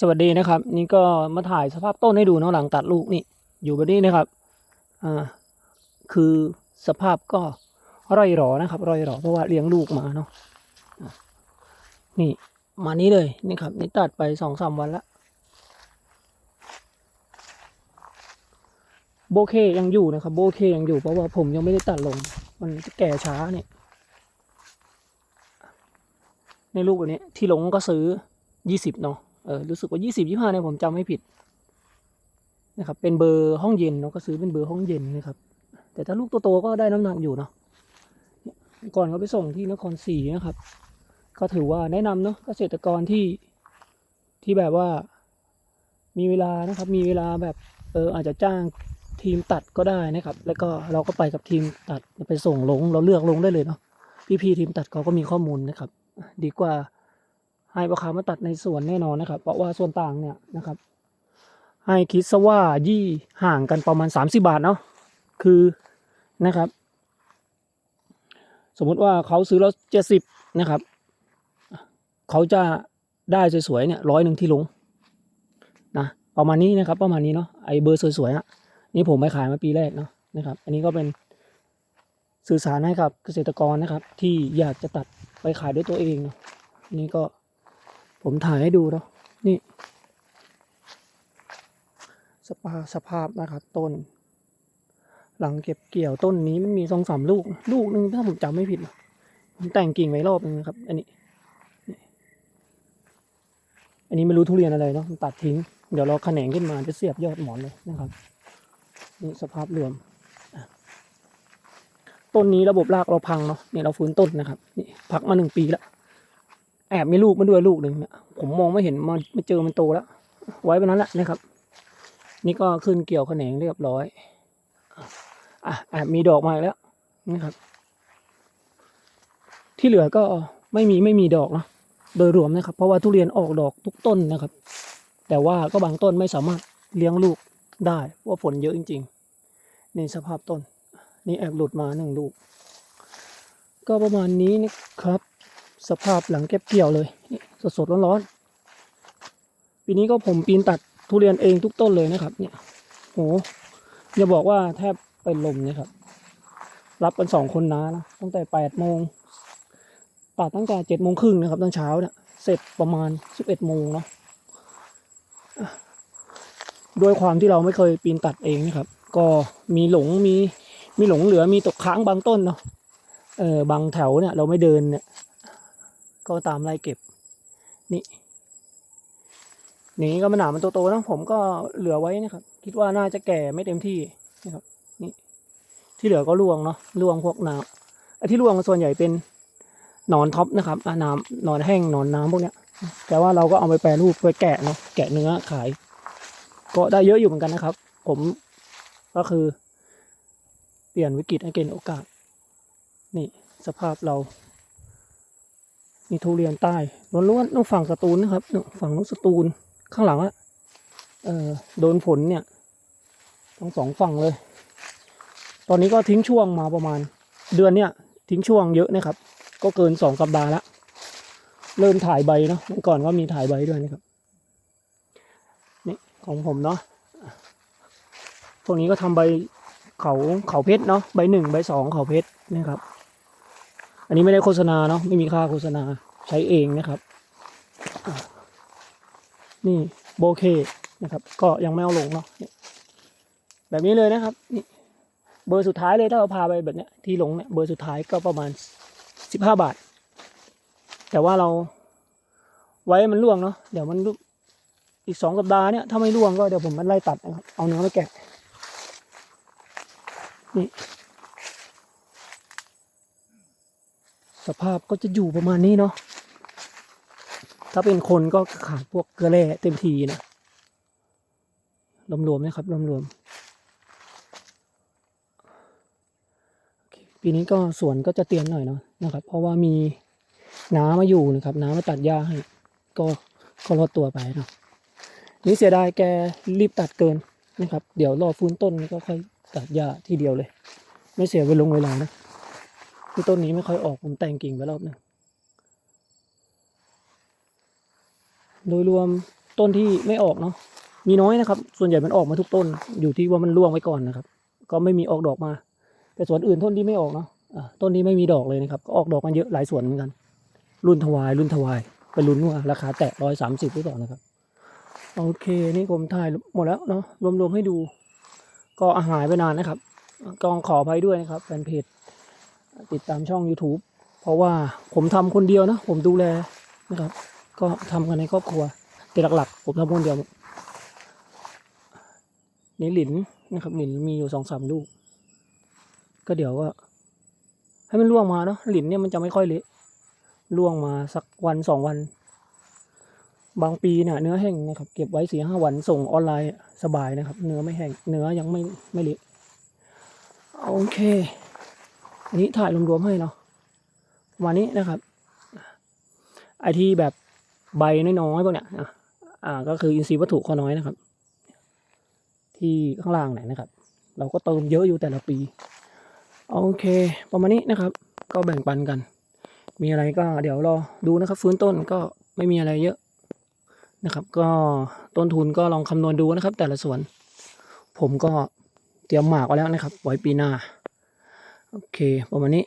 สวัสดีนะครับ นี่ก็มาถ่ายสภาพต้นให้ดูเนาะหลังตัดลูกนี่ อยู่แบบนี้นะครับอ่าคือสภาพก็ร่อยหรอนะครับร่อยหรอเพราะว่าเลี้ยงลูกมาเนาะะนี่มานี้เลยนี่ครับ นี่ตัดไปสองสามวันละโบเคยังอยู่นะครับ โบเคยังอยู่เพราะว่าผมยังไม่ได้ตัดลง มันจะแก่ช้าเนี่ยในลูกอันนี้ที่หลงก็ซื้อยี่สิบเนาะ เออรู้สึกว่ายี่สิบยี่ห้าเนี่ยผมจำไม่ผิดนะครับ เป็นเบอร์ห้องเย็นเนาก็ซื้อเป็นเบอร์ห้องเย็นนะครับ แต่ถ้าลูกโตๆก็ได้น้ำหนักอยู่เนาะก่อนเขาไปส่งที่นครศรีนะครับ ก็ถือว่าแนะนำเนาะเกษตรกรที่ที่แบบว่ามีเวลานะครับ มีเวลาแบบเอออาจจะจ้างทีมตัดก็ได้นะครับ แล้วก็เราก็ไปกับทีมตัดไปส่งลง เราเลือกลงได้เลยเนาะพี่ๆทีมตัดเขาก็มีข้อมูลนะครับ ดีกว่า ให้ราคามาตัดในส่วนแน่นอนนะครับ เพราะว่าส่วนต่างเนี่ยนะครับ ให้คิดซะว่ายี่ห่างกันประมาณสามสิบาทเนาะคือนะครับ สมมุติว่าเขาซื้อแล้วเจ็ดสิบนะครับเขาจะได้สวยๆเนี่ยร้อยหนึ่งที่ลงนะประมาณนี้นะครับ ประมาณนี้เนาะไอเบอร์สวยๆอะนี่ผมไปขายมาปีแรกเนาะนะครับ อันนี้ก็เป็นสื่อสารให้กับเกษตรกรนะครับ ที่อยากจะตัดไปขายด้วยตัวเองเนาะนี่ก็ ผมถ่ายให้ดูเนาะนี่ สภาพสภาพนะครับต้น หลังเก็บเกี่ยวต้นนี้มันมีสองสามลูก ลูกหนึ่งถ้าผมจำไม่ผิด ผมแต่งกิ่งไว้รอบนึงนะครับ อันนี้ อันนี้ไม่รู้ทุเรียนอะไรเนาะตัดทิ้ง เดี๋ยวเราแขนงขึ้นมาจะเสียบยอดหมอนเลยนะครับ นี่สภาพรวมต้นนี้ระบบรากเราพังเนาะเนี่ยเราฟื้นต้นนะครับ นี่พักมาหนึ่งปีแล้ว แอบมีลูกมาด้วยลูกหนึ่งผมมองไม่เห็นมาไม่เจอมันโตแล้ว ไว้ไปนั้นแหละนะครับ นี่ก็ขึ้นเกี่ยวแขนงเรียบร้อยอะแอบมีดอกมาแล้วนะครับ ที่เหลือก็ไม่มีไม่มีดอกเนาะโดยรวมนะครับ เพราะว่าทุเรียนออกดอกทุกต้นนะครับ แต่ว่าก็บางต้นไม่สามารถเลี้ยงลูกได้เพราะว่าฝนเยอะจริงๆนี่สภาพต้น นี่แอบหลุดมาหนึ่งลูก ก็ประมาณนี้นะครับ สภาพหลังเก็บเกี่ยวเลยนี่สดๆร้อนๆปีนี้ก็ผมปีนตัดทุเรียนเองทุกต้นเลยนะครับ เนี่ยโหอย่าบอกว่าแทบเป็นลมนะครับ รับกันสองคนน้านะตั้งแต่แปดโมงตัดตั้งแต่เจ็ดโมงครึ่งนะครับตอนเช้าเนี่ยเสร็จประมาณสิบเอ็ดโมงเนาะด้วยความที่เราไม่เคยปีนตัดเองนะครับ ก็มีหลงมีมีหลงเหลือมีตกค้างบางต้นเนาะเออบางแถวเนี่ยเราไม่เดินเนี่ย ก็ตามไล่เก็บ นี่นี่ก็มันหนามันโตๆนะผมก็เหลือไว้นะครับ คิดว่าน่าจะแก่ไม่เต็มที่นะครับนี่ที่เหลือก็ร่วงเนาะร่วงพวกน้ำไอ้ที่ร่วงส่วนใหญ่เป็นหนอนท็อปนะครับอะน้ำหนอนแห้งหนอนน้ำพวกเนี้ย แต่ว่าเราก็เอาไปแปรรูปไปแกะเนาะแกะเนื้อขาย ก็ได้เยอะอยู่เหมือนกันนะครับ ผมก็คือ เปลี่ยนวิกฤตให้เป็นโอกาส นี่สภาพเรา มีทุเรียนใต้ล้วนๆนู่นฝั่งสตูลนะครับฝั่งนู้นสตูลข้างหลังอะเออโดนฝนเนี่ยทั้งสองฝั่งเลย ตอนนี้ก็ทิ้งช่วงมาประมาณ เดือนเนี่ยทิ้งช่วงเยอะนะครับ ก็เกินสองสัปดาห์ละเริ่มถ่ายใบเนาะเมื่อก่อนก็มีถ่ายใบด้วยนะครับนี่ของผมเนาะพวกนี้ก็ทำใบเขาเขาเพชรเนาะใบหนึ่งใบสองเขาเพชรนะครับ อันนี้ไม่ได้โฆษณาเนาะไม่มีค่าโฆษณาใช้เองนะครับ นี่โบเคนะครับ ก็ยังไม่เอาลงเนาะแบบนี้เลยนะครับนี่เบอร์สุดท้ายเลยถ้าเราพาไปแบบเนี้ยที่ลงเนี่ยเบอร์สุดท้ายก็ประมาณสิบห้าบาท แต่ว่าเราไว้มันร่วงเนาะเดี๋ยวมันอีกสองสัปดาห์เนี่ยถ้าไม่ร่วงก็เดี๋ยวผมมันไล่ตัดนะครับเอาเนื้อมาแกะนี่ สภาพก็จะอยู่ประมาณนี้เนาะถ้าเป็นคนก็ขาดพวกเกลือแร่เต็มทีนะรวมๆนะครับรวมๆปีนี้ก็สวนก็จะเตรียมหน่อยเนาะนะครับ เพราะว่ามีน้ามาอยู่นะครับน้ามาตัดหญ้าให้ก็ก็รอดตัวไปเนาะนี่เสียดายแกรีบตัดเกินนะครับ เดี๋ยวรอฟื้นต้นก็ค่อยตัดหญ้าทีเดียวเลย ไม่เสียเวลงเวลานะ ที่ต้นนี้ไม่ค่อยออกผมแต่งกิ่งไปรอบหนึงโดยรวมต้นที่ไม่ออกเนาะมีน้อยนะครับ ส่วนใหญ่มันออกมาทุกต้น อยู่ที่ว่ามันร่วงไว้ก่อนนะครับ ก็ไม่มีออกดอกมา แต่สวนอื่นต้นที่ไม่ออกเนาะต้นนี้ไม่มีดอกเลยนะครับ ก็ออกดอกกันเยอะหลายสวนเหมือนกัน รุ่นทวาย รุ่นทวายไปลุ้นว่าราคาแตะร้อยสามสิบหรือเปล่านะครับ โอเค นี่ผมถ่ายหมดแล้วเนาะรวมๆให้ดู ก็อาหายไปนานนะครับก็ขออภัยด้วยนะครับแฟนเพจ ติดตามช่อง YouTube เพราะว่าผมทำคนเดียวนะ ผมดูแลนะครับ ก็ทำกันในครอบครัว แต่หลักๆ ผมทำคนเดียวนี่หลินนะครับหลินมีอยู่สองสามลูก ก็เดี๋ยวก็ ให้มันล่วงมาเนาะหลินเนี่ยมันจะไม่ค่อยเละล่วงมาสักวันสองวัน บางปีเนี่ยเนื้อแห้งนะครับ เก็บไว้สี่ห้าวันส่งออนไลน์สบายนะครับ เนื้อไม่แห้งเนื้อยังไม่ไม่เละโอเค อันนี้ถ่ายรวมๆให้เนาะประมาณนี้นะครับไอที่แบบใบน้อยๆพวกเนี้ยอ่าก็คืออินทรีย์วัตถุข้อน้อยนะครับ ที่ข้างล่างไหนนะครับ เราก็เติมเยอะอยู่แต่ละปีโอเคประมาณนี้นะครับ ก็แบ่งปันกัน มีอะไรก็เดี๋ยวรอดูนะครับ ฟื้นต้นก็ไม่มีอะไรเยอะนะครับ ก็ต้นทุนก็ลองคำนวณดูนะครับ แต่ละสวน ผมก็เตรียมหมากไว้แล้วนะครับ ไว้ปีหน้า Oke, okay, Pak Mani,